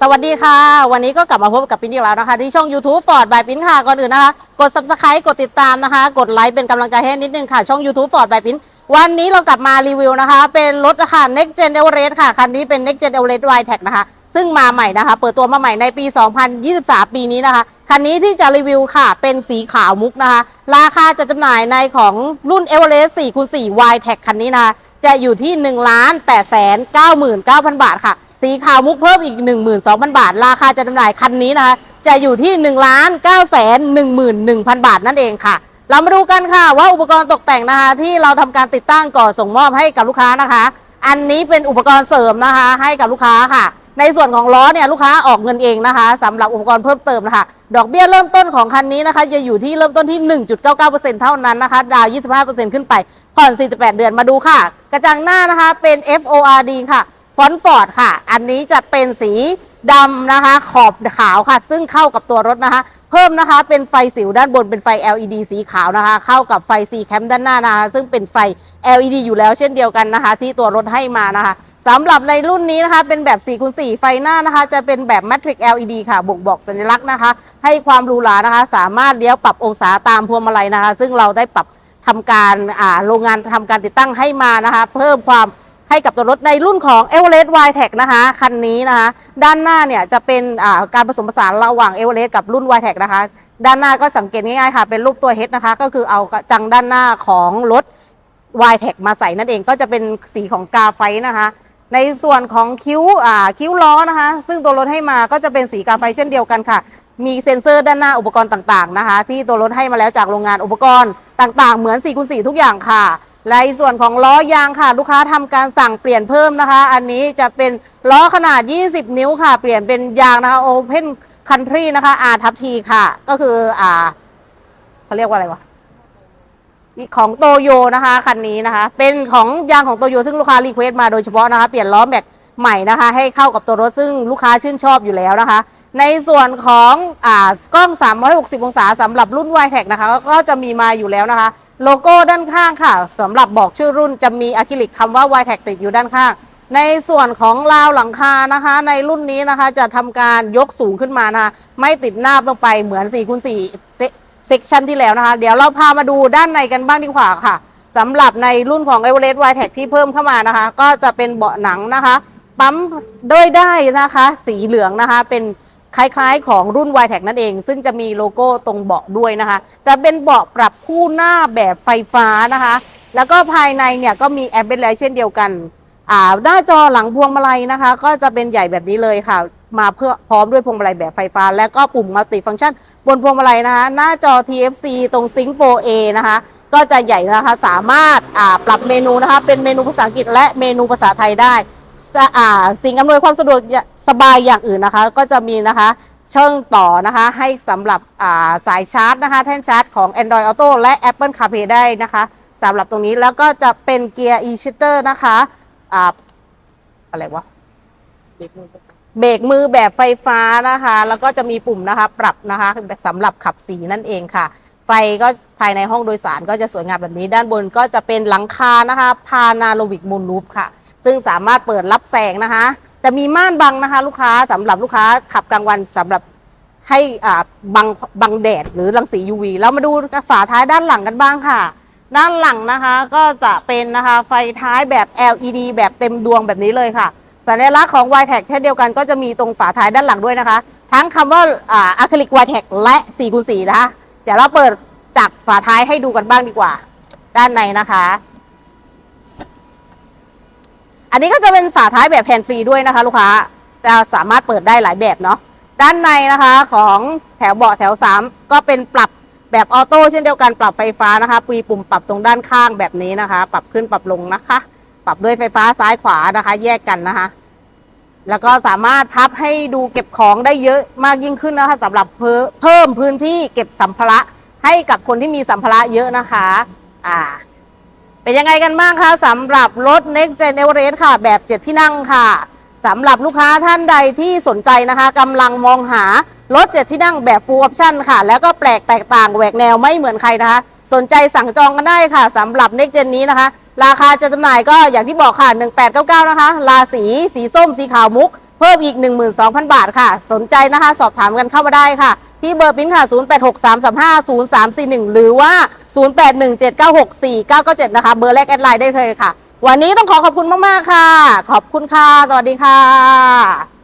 สวัสดีค่ะ วันนี้ก็กลับมาพบกับปิ้นอีกแล้วนะคะ ที่ช่อง YouTube Ford by ปิ้นค่ะก่อนอื่นนะคะ กด Subscribe กดติดตามนะคะ กดไลค์เป็นกำลังใจให้นิดนึงค่ะ ช่อง YouTube Ford by ปิ้นวันนี้เรากลับมารีวิวนะคะ เป็นรถนะคะ Next Gen Everest ค่ะ คันนี้เป็น Next Gen Everest y t e c นะคะ ซึ่งมาใหม่นะคะ เปิดตัวมาใหม่ในปี 2023 ปีนี้นะคะ คันนี้ที่จะรีวิวค่ะ เป็นสีขาวมุกนะคะ ราคาจะจำหน่ายในของรุ่น Everest 4คูณ4 y t e c คันนี้นะคะจะอยู่ที่ 1 8 9 9 0 0 0 บาทค่ะ สีขาวมุกเพิ่มอีก 12,000 บาท ราคาจะจำหน่ายคันนี้นะคะ จะอยู่ที่ 1 9 1 1 0 0 0 บาทนั่นเองค่ะ เรามาดูกันค่ะว่าอุปกรณ์ตกแต่งนะคะ ที่เราทำการติดตั้งก่อนส่งมอบให้กับลูกค้านะคะ อันนี้เป็นอุปกรณ์เสริมนะคะ ให้กับลูกค้าค่ะ ในส่วนของล้อเนี่ยลูกค้าออกเงินเองนะคะสำหรับอุปกรณ์เพิ่มเติมนะคะ ดอกเบี้ยเริ่มต้นของคันนี้นะคะ จะอยู่ที่เริ่มต้นที่ 1.99%เท่านั้นนะคะ ดาว 25%ขึ้นไปผ่อน 48 เดือนมาดูค่ะ กระจังหน้านะคะเป็น FORD ค่ะ ฟอนต์ฟอร์ดค่ะ อันนี้จะเป็นสีดำนะคะ ขอบขาวค่ะ ซึ่งเข้ากับตัวรถนะคะ เพิ่มนะคะเป็นไฟสิวด้านบนเป็นไฟ LED สีขาวนะคะ เข้ากับไฟ C แคมด้านหน้านะคะ ซึ่งเป็นไฟ LED อยู่แล้วเช่นเดียวกันนะคะ ที่ตัวรถให้มานะคะสำหรับในรุ่นนี้นะคะ เป็นแบบ4คูณ4ไฟหน้านะคะ จะเป็นแบบ Matrix LED ค่ะบ่งบอกสัญลักษณ์นะคะ ให้ความรูหรานะคะ สามารถเลี้ยวปรับองศาตามพวงมาลัยนะคะ ซึ่งเราได้ปรับทำการโรงงานทำการติดตั้งให้มานะคะ เพิ่มความ ให้กับตัวรถในรุ่นของ e v e r e s t y t e c นะคะ คันนี้นะคะ ด้านหน้าเนี่ยจะเป็นการผสมผสานระหว่าง e v e r e s t กับรุ่น y t e c นะคะ ด้านหน้าก็สังเกตง่ายๆค่ะ เป็นรูปตัว H นะคะ ก็คือเอาจังด้านหน้าของรถ y t e c มาใส่นั่นเองก็จะเป็นสีของกาไฟนะคะ ในส่วนของคิ้วคิ้วล้อนะคะ ซึ่งตัวรถให้มาก็จะเป็นสีกาไฟเช่นเดียวกันค่ะ มีเซ็นเซอร์ด้านหน้าอุปกรณ์ต่างๆนะคะ ที่ตัวรถให้มาแล้วจากโรงงานอุปกรณ์ต่างๆ เหมือน4คูณ4ทุกอย่างค่ะ ในส่วนของล้อยางค่ะ ลูกค้าทำการสั่งเปลี่ยนเพิ่มนะคะ อันนี้จะเป็นล้อขนาด 20 นิ้วค่ะ เปลี่ยนเป็นยางนะคะโอเพนคันทรีนะคะอาทับทีค่ะ ก็คืออ่าเขาเรียกว่าอะไรวะของโตโยนะคะคันนี้นะคะ เป็นของยางของโตโยซึ่งลูกค้ารีเควสต์มาโดยเฉพาะนะคะ เปลี่ยนล้อแม็ก ใหม่นะคะ ให้เข้ากับตัวรถซึ่งลูกค้าชื่นชอบอยู่แล้วนะคะ ในส่วนของอ่ากล้อง 360 องศาสำหรับรุ่น y t e c นะคะก็จะมีมาอยู่แล้วนะคะ โลโก้ด้านข้างค่ะสำหรับบอกชื่อรุ่นจะมีอะคริลิกคำว่า y t e c ติดอยู่ด้านข้าง ในส่วนของราวหลังคานะคะ ในรุ่นนี้นะคะจะทำการยกสูงขึ้นมานะะไม่ติดหน้าลงไปเหมือน4คูณ4เซกชันที่แล้วนะคะ เดี๋ยวเราพามาดูด้านในกันบ้างดีกว่าค่ะสำหรับในรุ่นของ e v e r e s t y t e c ที่เพิ่มเข้ามานะคะ ก็จะเป็นเบาะหนังนะคะ ปั๊มด้วยได้นะคะ สีเหลืองนะคะ เป็นคล้ายๆของรุ่น y t e c นั่นเอง ซึ่งจะมีโลโก้ตรงเบาะด้วยนะคะ จะเป็นเบาะปรับคู่หน้าแบบไฟฟ้านะคะ แล้วก็ภายในเนี่ยก็มีแอร์เบนไลท์เช่นเดียวกันอ่าหน้าจอหลังพวงมาลัยนะคะ ก็จะเป็นใหญ่แบบนี้เลยค่ะ มาเพื่อพร้อมด้วยพวงมาลัยแบบไฟฟ้า และก็ปุ่มมัลติฟังก์ชัน บนพวงมาลัยนะคะ หน้าจอ TFC ตรง Sync 4A นะคะ ก็จะใหญ่นะคะสามารถปรับเมนูนะคะ เป็นเมนูภาษาอังกฤษและเมนูภาษาไทยได้ อ่าสิ่งอำนวยความสะดวกสบายอย่างอื่นนะคะ ก็จะมีนะคะช่องต่อนะคะให้สำหรับาสายชาร์จนะคะแท่นชาร์จของ Android Auto และ Apple CarPlay ได้นะคะสำหรับตรงนี้แล้วก็จะเป็นเกียร์ e-shifter นะคะออะไรวะเบรกมือแบบไฟฟ้านะคะ แล้วก็จะมีปุ่มนะคะ ปรับนะคะสำหรับขับสีนั่นเองค่ะ ไฟก็ภายในห้องโดยสารก็จะสวยงามแบบนี้ ด้านบนก็จะเป็นหลังคานะคะพานาโลวิกมูนรูฟค่ะ ซึ่งสามารถเปิดรับแสงนะคะ จะมีม่านบังนะคะ ลูกค้าสำหรับลูกค้าขับกลางวันสำหรับให้อ่าบังบังแดดหรือรังสี UV เรามาดูฝาท้ายด้านหลังกันบ้างค่ะ ด้านหลังนะคะก็จะเป็นนะคะไฟท้ายแบบ LED แบบเต็มดวงแบบนี้เลยค่ะ สัญลักษณ์ของ y t e c เช่นเดียวกันก็จะมีตรงฝาท้ายด้านหลังด้วยนะคะ ทั้งคำว่าอ่าอะคริลิก y t e c และ4คูณ4นะคะ เดี๋ยวเราเปิดจากฝาท้ายให้ดูกันบ้างดีกว่า ด้านในนะคะ อันนี้ก็จะเป็นฝาท้ายแบบแผ่นฟรีด้วยนะคะ ลูกค้าจะสามารถเปิดได้หลายแบบเนาะด้านในนะคะของแถวเบาะแถว 3 ก็เป็นปรับแบบออโต้เช่นเดียวกันปรับไฟฟ้านะคะปีปุ่มปรับตรงด้านข้างแบบนี้นะคะ ปรับขึ้นปรับลงนะคะ ปรับด้วยไฟฟ้าซ้ายขวานะคะ แยกกันนะคะ แล้วก็สามารถพับให้ดูเก็บของได้เยอะมากยิ่งขึ้นนะคะสำหรับเพิ่มเพิ่มพื้นที่เก็บสัมภาระให้กับคนที่มีสัมภาระเยอะนะคะ อ่า เป็นยังไงกันบ้างคะสำหรับรถ Next Gen Everest ค่ะ แบบ 7 ที่นั่งค่ะสำหรับลูกค้าท่านใดที่สนใจนะคะกำลังมองหารถ 7 ที่นั่งแบบ Full Option ค่ะ แล้วก็แปลกแตกต่างแหวกแนวไม่เหมือนใครนะคะ สนใจสั่งจองกันได้ค่ะสำหรับ Next Gen นี้นะคะ ราคาจะจำหน่ายก็อย่างที่บอกค่ะ 1899 นะคะ ราสีสีส้มสีขาวมุกเพิ่มอีก 12,000 บาทค่ะ สนใจนะคะ สอบถามกันเข้ามาได้ค่ะ ที่เบอร์ปิ้นค่ะ 0863350341 หรือว่า 0817964997 นะคะ เบอร์แรกแอดไลน์ได้เลยค่ะ วันนี้ต้องขอขอบคุณมาก ๆ ค่ะ ขอบคุณค่ะ สวัสดีค่ะ